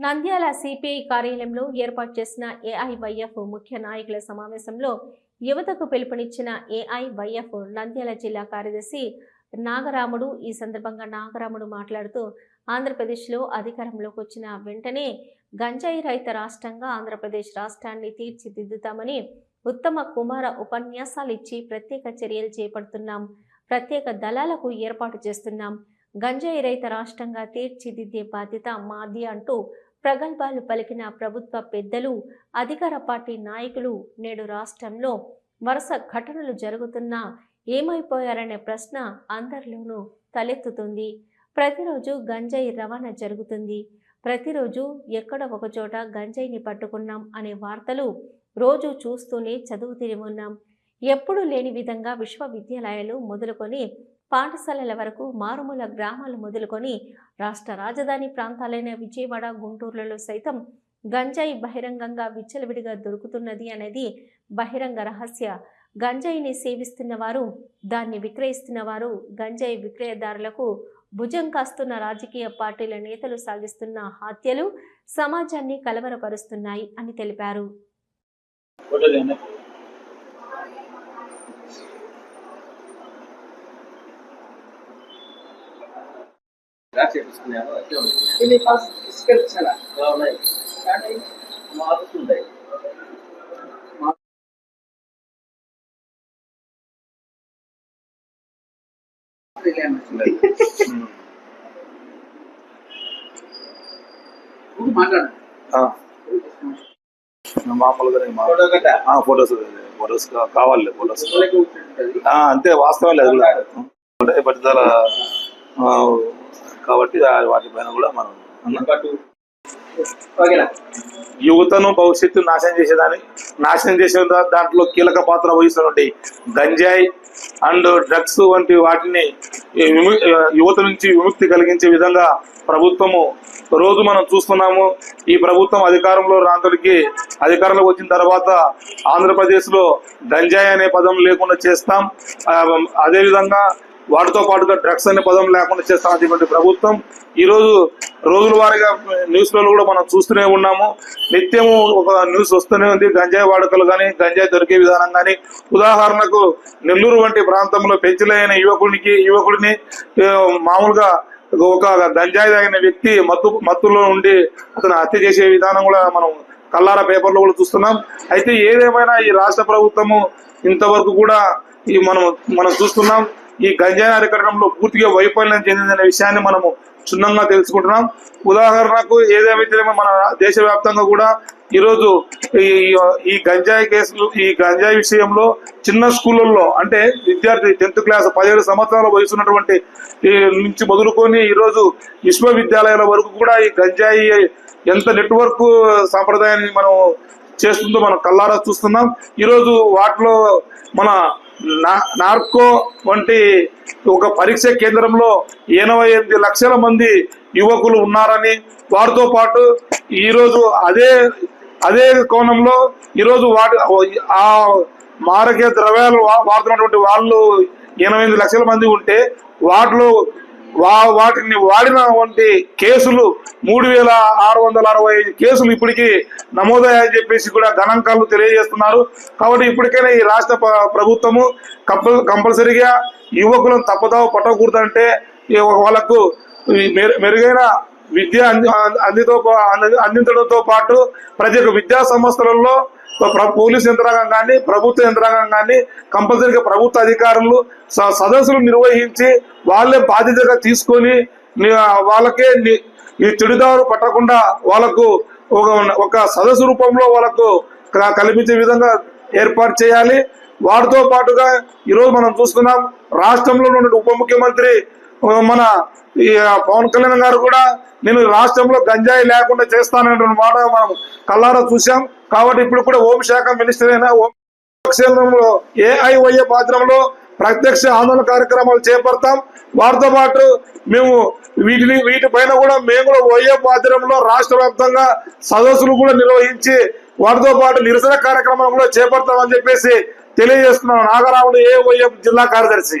Nandyal CPI కార్యాలయంలో ఏర్పాటు చేసిన ఏఐవైఎఫ్ ముఖ్య నాయకుల సమావేశంలో యువతకు పిలుపునిచ్చిన ఏఐవైఎఫ్ నంద్యాల జిల్లా కార్యదర్శి నాగరాముడు ఈ సందర్భంగా నాగరాముడు మాట్లాడుతూ ఆంధ్రప్రదేశ్లో అధికారంలోకి వచ్చిన వెంటనే గంజాయి రహిత రాష్ట్రంగా ఆంధ్రప్రదేశ్ రాష్ట్రాన్ని తీర్చిదిద్దుతామని ఉత్తమ కుమార ఉపన్యాసాలు ఇచ్చి ప్రత్యేక చర్యలు చేపడుతున్నాం ప్రత్యేక దళాలకు ఏర్పాటు చేస్తున్నాం గంజాయి రైత రాష్ట్రంగా తీర్చిదిద్దే బాధ్యత మాది అంటూ ప్రగల్భాలు పలికిన ప్రభుత్వ పెద్దలు అధికార పార్టీ నాయకులు నేడు రాష్ట్రంలో వరుస ఘటనలు జరుగుతున్నా ఏమైపోయారనే ప్రశ్న అందరిలోనూ తలెత్తుతుంది. ప్రతిరోజు గంజాయి రవాణా జరుగుతుంది. ప్రతిరోజు ఎక్కడ ఒకచోట గంజాయిని పట్టుకున్నాం అనే వార్తలు రోజు చూస్తూనే చదువుతూనే ఉన్నాం. ఎప్పుడూ లేని విధంగా విశ్వవిద్యాలయాలు మొదలుకొని పాఠశాలల వరకు మారుమూల గ్రామాలు మొదలుకొని రాష్ట్ర రాజధాని ప్రాంతాలైన విజయవాడ గుంటూరులలో సైతం గంజాయి బహిరంగంగా విచ్చలవిడిగా దొరుకుతున్నది అనేది బహిరంగ రహస్య. గంజాయిని సేవిస్తున్న వారు దాన్ని విక్రయిస్తున్న వారు గంజాయి విక్రయదారులకు భుజం కాస్తున్న రాజకీయ పార్టీల నేతలు సాగిస్తున్న హత్యలు సమాజాన్ని కలవరపరుస్తున్నాయి అని తెలిపారు. ఉంటున్నాను ఇది ఫస్ట్ తీసుకెళ్ళాలా ఉన్నాయి కానీ మారుతుంటాయి మాట్లాడండి ఆ, మామూలుగానే మా- ఫోటో గట్ట ఆ, ఫొటోస్ ఫొటోస్ కావాలి ఫొటోస్ ఆ, అంతే వాస్తవం లేదు పట్టుదల కాబట్టి వాటిపైన కూడా మనం యువతను భవిష్యత్తు నాశనం చేసేదాన్ని. నాశనం చేసే దాంట్లో కీలక పాత్ర వహిస్తున్నటువంటి గంజాయి అండ్ డ్రగ్స్ వంటి వాటిని యువత నుంచి విముక్తి కలిగించే విధంగా ప్రభుత్వము రోజు మనం చూస్తున్నాము. ఈ ప్రభుత్వం అధికారంలో రాంతడికి అధికారంలోకి వచ్చిన తర్వాత ఆంధ్రప్రదేశ్లో గంజాయి అనే పదం లేకుండా చేస్తాం. అదేవిధంగా వాటితో పాటుగా డ్రగ్స్ అనే పదం లేకుండా చేస్తాం ప్రభుత్వం ఈరోజు రోజుల వారీగా న్యూస్లలో కూడా మనం చూస్తూనే ఉన్నాము. నిత్యము ఒక న్యూస్ వస్తూనే ఉంది. గంజాయి వాడుకలు కానీ గంజాయి దొరికే విధానం కానీ ఉదాహరణకు నెల్లూరు వంటి ప్రాంతంలో పెంచలేని యువకుడికి యువకుడిని మామూలుగా ఒక గంజాయి తాగిన వ్యక్తి మత్తు మత్తులో ఉండి అతను హత్య చేసే విధానం కూడా మనం కల్లార పేపర్లో కూడా చూస్తున్నాం. అయితే ఏదేమైనా ఈ రాష్ట్ర ప్రభుత్వము ఇంతవరకు కూడా ఈ మనం మనం చూస్తున్నాం. ఈ గంజాయి అరికట్టడంలో పూర్తిగా వైఫల్యం చెందిందనే విషయాన్ని మనము క్షుణ్ణంగా తెలుసుకుంటున్నాం. ఉదాహరణకు ఏదేమైతే మన దేశవ్యాప్తంగా కూడా ఈరోజు ఈ ఈ గంజాయి కేసులు ఈ గంజాయి విషయంలో చిన్న స్కూళ్ళల్లో అంటే విద్యార్థి టెన్త్ క్లాస్ పదిహేడు సంవత్సరాల వయసు ఉన్నటువంటి ఈ నుంచి మొదలుకొని ఈరోజు విశ్వవిద్యాలయాల వరకు కూడా ఈ గంజాయి ఎంత నెట్వర్క్ సాంప్రదాయాన్ని మనం చేస్తుందో మనం కల్లారా చూస్తున్నాం. ఈరోజు వాటిలో మన నార్కో వంటి ఒక పరీక్ష కేంద్రంలో ఎనభై ఎనిమిది లక్షల మంది యువకులు ఉన్నారని వారితో పాటు ఈరోజు అదే అదే కోణంలో ఈరోజు వాటి ఆ మారకే ద్రవ్యాలు వా- వాడుతున్నటువంటి వాళ్ళు ఎనభై ఎనిమిది లక్షల మంది ఉంటే వాటిలో వాటిని వాడిన వంటి కేసులు మూడు వేల ఆరు వందల అరవై ఐదు కేసులు ఇప్పటికీ నమోదయ్యాయని చెప్పేసి కూడా గణాంకాలు తెలియజేస్తున్నారు. కాబట్టి ఇప్పటికైనా ఈ రాష్ట్ర ప్రభుత్వము కంపల్ కంపల్సరిగా యువకులను తప్పదావ పట్టకూడదంటే వాళ్ళకు ఈ మెరు- మెరుగైన విద్య అంది అందితో పా- అంది- అందించడంతో పాటు ప్రతి ఒక్క విద్యా సంస్థలలో పోలీస్ యంత్రాంగం కానీ ప్రభుత్వ యంత్రాంగం కానీ కంపల్సరీగా ప్రభుత్వ అధికారులు స- సదస్సులు నిర్వహించి వాళ్ళే బాధ్యతగా తీసుకొని వాళ్ళకే ఈ చెడుదారు పట్టకుండా వాళ్ళకు ఒక ఒక సదస్సు రూపంలో వాళ్ళకు కల్పించే విధంగా ఏర్పాటు చేయాలి. వాటితో పాటుగా ఈరోజు మనం చూస్తున్నాం రాష్ట్రంలో ఉన్న ఉప ముఖ్యమంత్రి మన ఈ పవన్ కళ్యాణ్ గారు కూడా నేను రాష్ట్రంలో గంజాయి లేకుండా చేస్తానన్న మాట మనం కల్లారా చూశాం. కాబట్టి ఇప్పుడు కూడా హోంశాఖ మినిస్టర్ అయిన కేంద్రంలో క్షేత్రంలో ఏఐవైఏ ప్రత్యక్ష ఆందోళన కార్యక్రమాలు చేపడతాం. వారితో పాటు మేము వీటిని వీటిపైన కూడా మేము కూడా ఓయే పాత్రంలో రాష్ట్ర వ్యాప్తంగా సదస్సులు కూడా నిర్వహించి వారితో పాటు నిరసన కార్యక్రమాలు కూడా చేపడతామని చెప్పేసి తెలియజేస్తున్నాం. నాగరాముడు ఏ జిల్లా కార్యదర్శి.